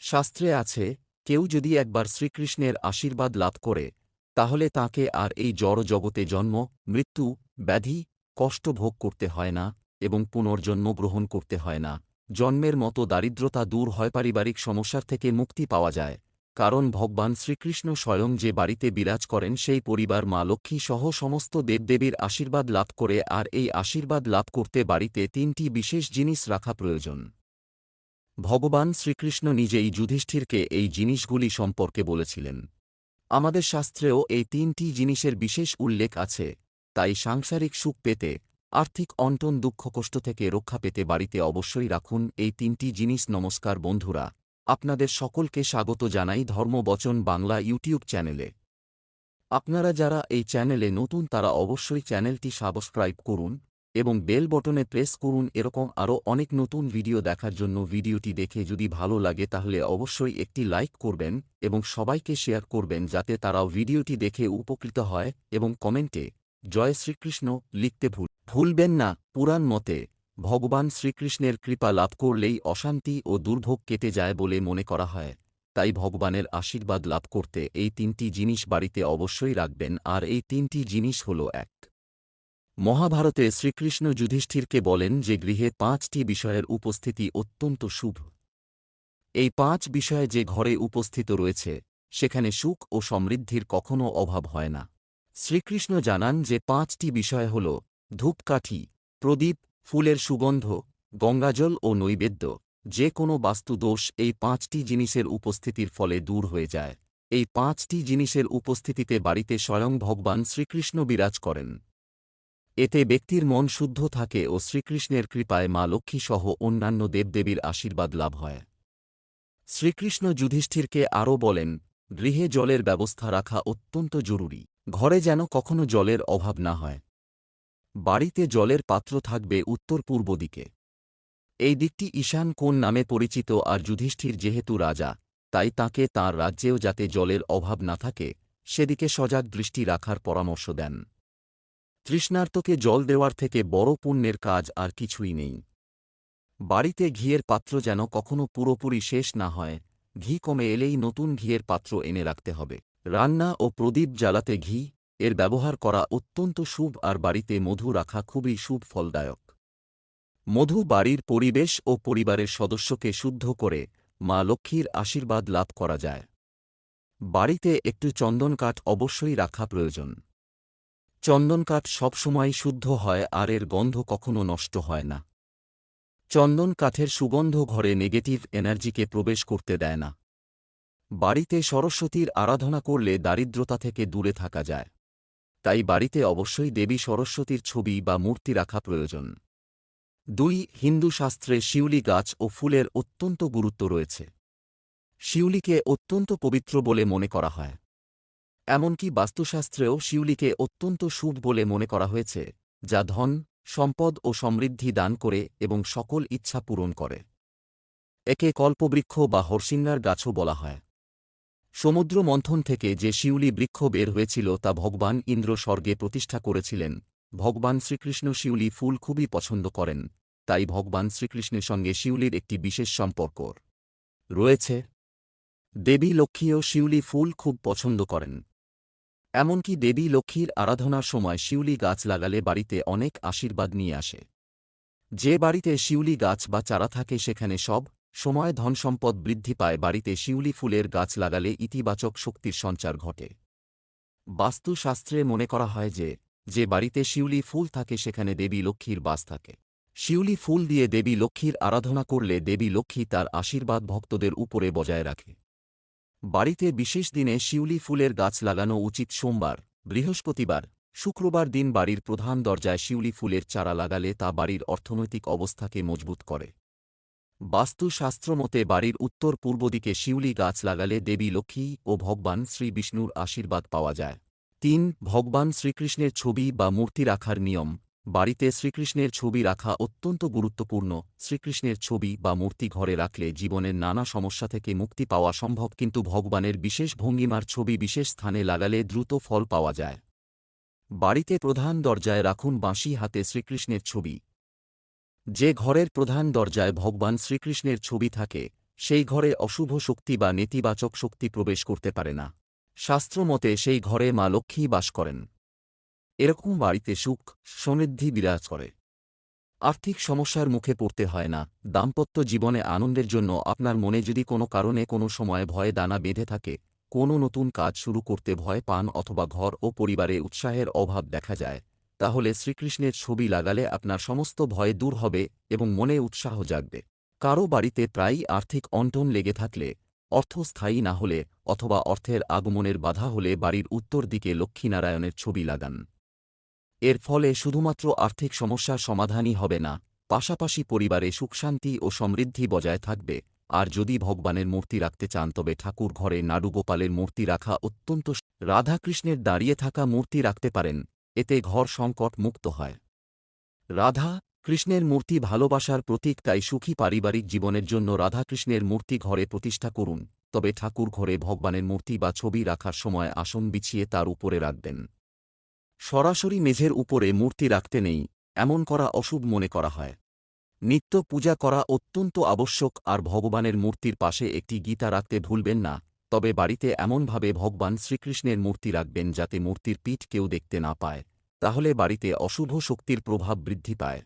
শাস্ত্রে আছে, কেউ যদি একবার শ্রীকৃষ্ণের আশীর্বাদ লাভ করে, তাহলে তাকে আর এই জড় জগতে জন্ম, মৃত্যু, ব্যাধি, কষ্ট ভোগ করতে হয় না এবং পুনর্জন্ম গ্রহণ করতে হয় না। জন্মের মতো দারিদ্রতা দূর হয় পারিবারিক সমস্যার থেকে মুক্তি পাওয়া যায়। কারণ ভগবান শ্রীকৃষ্ণ স্বয়ং যে বাড়িতে বিরাজ করেন সেই পরিবার মা লক্ষ্মী সহ সমস্ত দেবদেবীর আশীর্বাদ লাভ করে আর এই আশীর্বাদ লাভ করতে বাড়িতে তিনটি বিশেষ জিনিস রাখা প্রয়োজন। ভগবান শ্রীকৃষ্ণ নিজেই যুধিষ্ঠিরকে এই জিনিসগুলি সম্পর্কে বলেছিলেন। আমাদের শাস্ত্রেও এই তিনটি জিনিসের বিশেষ উল্লেখ আছে, তাই সাংসারিক সুখ পেতে, আর্থিক অন্টন দুঃখ কষ্ট থেকে রক্ষা পেতে বাড়িতে অবশ্যই রাখুন এই তিনটি জিনিস। নমস্কার বন্ধুরা, আপনাদের সকলকে স্বাগত জানাই ধর্মবচন বাংলা ইউটিউব চ্যানেলে। আপনারা যারা এই চ্যানেলে নতুন তারা অবশ্যই চ্যানেলটি সাবস্ক্রাইব করুন এবং বেল বটনে প্রেস করুন এরকম আরও অনেক নতুন ভিডিও দেখার জন্য ভিডিওটি দেখে যদি ভালো লাগে তাহলে অবশ্যই একটি লাইক করবেন এবং সবাইকে শেয়ার করবেন যাতে তারাও ভিডিওটি দেখে উপকৃত হয় এবং কমেন্টে জয় শ্রীকৃষ্ণ লিখতে ভুল, ভুলবেন না পুরাণ মতে, ভগবান শ্রীকৃষ্ণের কৃপা লাভ করলেই অশান্তি ও দুর্ভোগ কেটে যায় বলে মনে করা হয়। তাই ভগবানের আশীর্বাদ লাভ করতে এই তিনটি জিনিস বাড়িতে অবশ্যই রাখবেন। আর এই তিনটি জিনিস হল এক মহাভারতে শ্রীকৃষ্ণ যুধিষ্ঠিরকে বলেন যে গৃহে পাঁচটি বিষয়ের উপস্থিতি অত্যন্ত শুভ। এই পাঁচ বিষয়ে যে ঘরে উপস্থিত রয়েছে, সেখানে সুখ ও সমৃদ্ধির কখনও অভাব হয় না। শ্রীকৃষ্ণ জানান যে পাঁচটি বিষয় হল ধূপকাঠি, প্রদীপ, ফুলের সুগন্ধ, গঙ্গাজল ও নৈবেদ্য। যে কোনো বাস্তুদোষ এই পাঁচটি জিনিসের উপস্থিতির ফলে দূর হয়ে যায়। এই পাঁচটি জিনিসের উপস্থিতিতে বাড়িতে স্বয়ং ভগবান শ্রীকৃষ্ণ বিরাজ করেন। এতে ব্যক্তির মন শুদ্ধ থাকে ও শ্রীকৃষ্ণের কৃপায় মা লক্ষ্মী সহ অন্যান্য দেবদেবীর আশীর্বাদ লাভ হয়। শ্রীকৃষ্ণ যুধিষ্ঠিরকে আরও বলেন, গৃহে জলের ব্যবস্থা রাখা অত্যন্ত জরুরি। ঘরে যেন কখনো জলের অভাব না হয়। বাড়িতে জলের পাত্র থাকবে উত্তর পূর্ব দিকে। এই দিকটি ঈশান কোন নামে পরিচিত আর যুধিষ্ঠির যেহেতু রাজা, তাই তাকে তাঁর রাজ্যেও যাতে জলের অভাব না থাকে, সেদিকে সজাগ দৃষ্টি রাখার পরামর্শ দেন। তৃষ্ণার্তকে জল দেওয়ার থেকে বড় পুণ্যের কাজ আর কিছুই নেই। বাড়িতে ঘিয়ের পাত্র যেন কখনো পুরোপুরি শেষ না হয়, ঘি কমে এলেই নতুন ঘিয়ের পাত্র এনে রাখতে হবে। রান্না ও প্রদীপ জ্বালাতে ঘি, এর ব্যবহার করা অত্যন্ত শুভ আর বাড়িতে মধু রাখা খুবই শুভ ফলদায়ক। মধু বাড়ির পরিবেশ ও পরিবারের সদস্যকে শুদ্ধ করে মা লক্ষ্মীর আশীর্বাদ লাভ করা যায়। বাড়িতে একটু চন্দনকাঠ অবশ্যই রাখা প্রয়োজন। চন্দনকাঠ সবসময় শুদ্ধ হয় আর এর গন্ধ কখনো নষ্ট হয় না। চন্দন কাঠের সুগন্ধ ঘরে নেগেটিভ এনার্জিকে প্রবেশ করতে দেয় না। বাড়িতে সরস্বতীর আরাধনা করলে দারিদ্রতা থেকে দূরে থাকা যায়। তাই বাড়িতে অবশ্যই দেবী সরস্বতীর ছবি বা মূর্তি রাখা প্রয়োজন। দুই, হিন্দু শাস্ত্রে শিউলি গাছ ও ফুলের অত্যন্ত গুরুত্ব রয়েছে। শিউলিকে অত্যন্ত পবিত্র বলে মনে করা হয়। এমনকি বাস্তুশাস্ত্রেও শিউলিকে অত্যন্ত শুভ বলে মনে করা হয়েছে, যা ধন, সম্পদ ও সমৃদ্ধি দান করে এবং সকল ইচ্ছা পূরণ করে। একে কল্পবৃক্ষ বা হর্ষিঙ্গার গাছও বলা হয়। সমুদ্র মন্থন থেকে যে শিউলি বৃক্ষ বের হয়েছিল তা ভগবান ইন্দ্র স্বর্গে প্রতিষ্ঠা করেছিলেন। ভগবান শ্রীকৃষ্ণ শিউলি ফুল খুবই পছন্দ করেন, তাই ভগবান শ্রীকৃষ্ণের সঙ্গে শিউলির একটি বিশেষ সম্পর্ক রয়েছে। দেবী লক্ষ্মীও শিউলি ফুল খুব পছন্দ করেন। এমনকি দেবী লক্ষ্মীর আরাধনার সময় শিউলি গাছ লাগালে বাড়িতে অনেক আশীর্বাদ নিয়ে আসে। যে বাড়িতে শিউলি গাছ বা চারা থাকে সেখানে সব সময় ধনসম্পদ বৃদ্ধি পায়, বাড়িতে শিউলি ফুলের গাছ লাগালে ইতিবাচক শক্তির সঞ্চার ঘটে। বাস্তুশাস্ত্রে মনে করা হয় যে যে বাড়িতে শিউলি ফুল থাকে সেখানে দেবী লক্ষ্মীর বাস থাকে। শিউলি ফুল দিয়ে দেবী লক্ষ্মীর আরাধনা করলে দেবী লক্ষ্মী তার আশীর্বাদ ভক্তদের উপরে বজায় রাখে। বাড়িতে বিশেষ দিনে শিউলি ফুলের গাছ লাগানো উচিত সোমবার, বৃহস্পতিবার। শুক্রবার দিন বাড়ির প্রধান দরজায় শিউলি ফুলের চারা লাগালে তা বাড়ির অর্থনৈতিক অবস্থাকে মজবুত করে। বাস্তুশাস্ত্রমতে বাড়ির উত্তর পূর্ব দিকে শিউলি গাছ লাগালে দেবী লক্ষ্মী ও ভগবান শ্রী বিষ্ণুর আশীর্বাদ পাওয়া যায়। তিন, ভগবান শ্রীকৃষ্ণের ছবি বা মূর্তি রাখার নিয়ম। বাড়িতে শ্রীকৃষ্ণের ছবি রাখা অত্যন্ত গুরুত্বপূর্ণ। শ্রীকৃষ্ণের ছবি বা মূর্তি ঘরে রাখলে জীবনের নানা সমস্যা থেকে মুক্তি পাওয়া সম্ভব, কিন্তু ভগবানের বিশেষ ভঙ্গিমার ছবি বিশেষ স্থানে লাগালে দ্রুত ফল পাওয়া যায়। বাড়িতে প্রধান দরজায় রাখুন বাঁশি হাতে শ্রীকৃষ্ণের ছবি। যে ঘরের প্রধান দরজায় ভগবান শ্রীকৃষ্ণের ছবি থাকে, সেই ঘরে অশুভ শক্তি বা নেতিবাচক শক্তি প্রবেশ করতে পারে না। শাস্ত্রমতে সেই ঘরে মা লক্ষ্মী বাস করেন। এরকম বাড়িতে সুখ, সমৃদ্ধি বিরাজ করে। আর্থিক সমস্যার মুখে পড়তে হয় না। দাম্পত্য জীবনে আনন্দের জন্য আপনার মনে যদি কোনো কারণে কোনো সময় ভয়ে দানা বেঁধে থাকে, কোনো নতুন কাজ শুরু করতে ভয় পান অথবা ঘর ও পরিবারে উৎসাহের অভাব দেখা যায়, তাহলে শ্রীকৃষ্ণের ছবি লাগালে আপনার সমস্ত ভয় দূর হবে এবং মনে উৎসাহ জাগবে। কারও বাড়িতে প্রায়ই আর্থিক অন্টন লেগে থাকলে, অর্থ স্থায়ী না হলে অথবা অর্থের আগমনের বাধা হলে বাড়ির উত্তর দিকে লক্ষ্মীনারায়ণের ছবি লাগান। এর ফলে শুধুমাত্র আর্থিক সমস্যার সমাধানই হবে না, পাশাপাশি পরিবারে সুখশান্তি ও সমৃদ্ধি বজায় থাকবে। আর যদি ভগবানের মূর্তি রাখতে চান, তবে ঠাকুর ঘরে নাড়ুগোপালের মূর্তি রাখা অত্যন্ত রাধাকৃষ্ণের দাঁড়িয়ে থাকা মূর্তি রাখতে পারেন, এতে ঘর সংকট মুক্ত হয়। রাধা কৃষ্ণের মূর্তি ভালোবাসার প্রতীক, তাই সুখী পারিবারিক জীবনের জন্য রাধাকৃষ্ণের মূর্তি ঘরে প্রতিষ্ঠা করুন। তবে ঠাকুর ঘরে ভগবানের মূর্তি বা ছবি রাখার সময় আসন বিছিয়ে তার উপরে রাখবেন। সরাসরি মেঝের উপরে মূর্তি রাখতে নেই, এমন করা অশুভ মনে করা হয়। নিত্য পূজা করা অত্যন্ত আবশ্যক, আর ভগবানের মূর্তির পাশে একটি গীতা রাখতে ভুলবেন না, তবে বাড়িতে এমনভাবে ভগবান শ্রীকৃষ্ণের মূর্তি রাখবেন যাতে মূর্তির পিঠ কেউ দেখতে না পায়, তাহলে বাড়িতে অশুভ শক্তির প্রভাব বৃদ্ধি পায়।